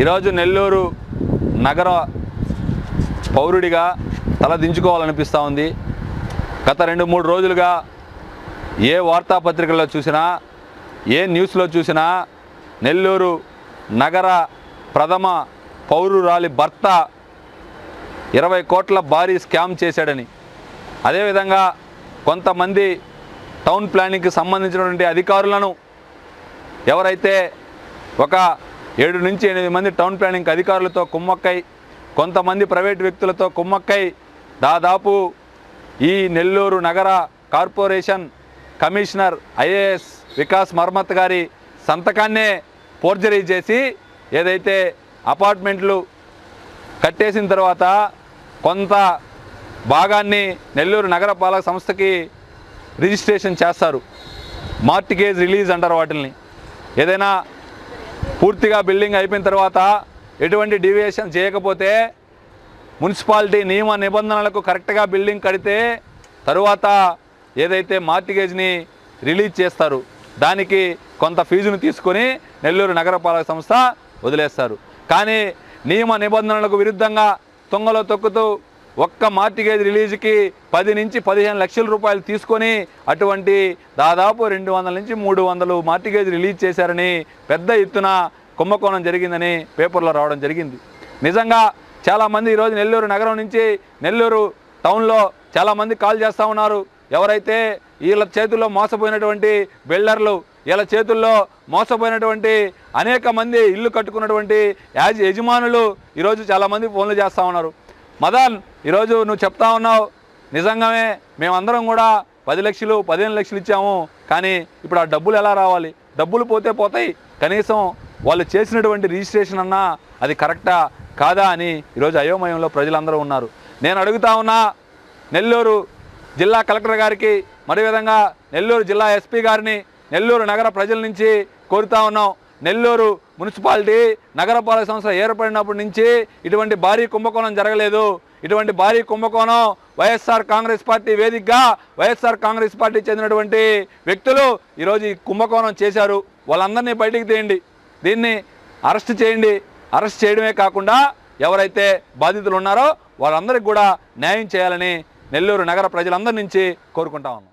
ఈరోజు నెల్లూరు నగర పౌరుడిగా తలదించుకోవాలనిపిస్తూ ఉంది. గత రెండు మూడు రోజులుగా ఏ వార్తాపత్రికల్లో చూసినా ఏ న్యూస్లో చూసినా నెల్లూరు నగర ప్రథమ పౌరురాలి భర్త ఇరవై కోట్ల భారీ స్కామ్ చేశాడని. అదేవిధంగా కొంతమంది టౌన్ ప్లానింగ్కి సంబంధించినటువంటి అధికారులను ఎవరైతే ఒక ఏడు నుంచి ఎనిమిది మంది టౌన్ ప్లానింగ్ అధికారులతో కుమ్మక్కై కొంతమంది ప్రైవేట్ వ్యక్తులతో కుమ్మక్కై దాదాపు ఈ నెల్లూరు నగర corporation commissioner IAS Vikas Marmat గారి సంతకాన్నే ఫోర్జరీ చేసి ఏదైతే అపార్ట్మెంట్లు కట్టేసిన తర్వాత కొంత భాగాన్ని నెల్లూరు నగరపాలక సంస్థకి రిజిస్ట్రేషన్ చేస్తారు. మార్టిగేజ్ రిలీజ్ అంటారు వాటిని ఏదైనా పూర్తిగా బిల్డింగ్ అయిపోయిన తర్వాత ఎటువంటి డీవియేషన్ చేయకపోతే మున్సిపాలిటీ నియమ నిబంధనలకు కరెక్ట్గా బిల్డింగ్ కడితే తరువాత ఏదైతే మార్టిగేజ్ని రిలీజ్ చేస్తారు దానికి కొంత ఫీజును తీసుకొని నెల్లూరు నగరపాలక సంస్థ వదిలేస్తారు. కానీ నియమ నిబంధనలకు విరుద్ధంగా తొంగలో తొక్కుతూ ఒక్క మార్టిగేజ్ రిలీజ్కి పది నుంచి పదిహేను లక్షల రూపాయలు తీసుకొని అటువంటి దాదాపు రెండు వందల నుంచి మూడు వందలు మార్టిగేజ్ రిలీజ్ చేశారని పెద్ద ఎత్తున కుంభకోణం జరిగిందని పేపర్లో రావడం జరిగింది. నిజంగా చాలామంది ఈరోజు నెల్లూరు నగరం నుంచి నెల్లూరు టౌన్లో చాలామంది కాల్ చేస్తూ ఉన్నారు. ఎవరైతే వీళ్ళ చేతుల్లో మోసపోయినటువంటి బిల్డర్లు వీళ్ళ చేతుల్లో మోసపోయినటువంటి అనేక మంది ఇల్లు కట్టుకున్నటువంటి యాజ్ యజమానులు ఈరోజు చాలామంది ఫోన్లు చేస్తూ ఉన్నారు. మదన్ ఈరోజు నువ్వు చెప్తా ఉన్నావు నిజంగానే మేమందరం కూడా పది లక్షలు పదిహేను లక్షలు ఇచ్చాము కానీ ఇప్పుడు ఆ డబ్బులు ఎలా రావాలి? డబ్బులు పోతే పోతాయి కనీసం వాళ్ళు చేసినటువంటి రిజిస్ట్రేషన్ అన్నా అది కరెక్టా కాదా అని ఈరోజు అయోమయంలో ప్రజలందరూ ఉన్నారు. నేను అడుగుతా ఉన్నా నెల్లూరు జిల్లా కలెక్టర్ గారికి మరి విధంగా నెల్లూరు జిల్లా ఎస్పీ గారిని నెల్లూరు నగర ప్రజల నుంచి కోరుతా ఉన్నాం. నెల్లూరు మున్సిపాలిటీ నగరపాలక సంస్థ ఏర్పడినప్పటి నుంచి ఇటువంటి భారీ కుంభకోణం జరగలేదు. ఇటువంటి భారీ కుంభకోణం వైఎస్ఆర్ కాంగ్రెస్ పార్టీ వేదికగా వైఎస్ఆర్ కాంగ్రెస్ పార్టీ చెందినటువంటి వ్యక్తులు ఈరోజు ఈ కుంభకోణం చేశారు. వాళ్ళందరినీ బయటికి తీయండి. దీన్ని అరెస్ట్ చేయండి. అరెస్ట్ చేయడమే కాకుండా ఎవరైతే బాధితులు ఉన్నారో వాళ్ళందరికీ కూడా న్యాయం చేయాలని నెల్లూరు నగర ప్రజలందరి నుంచి కోరుకుంటా ఉన్నాం.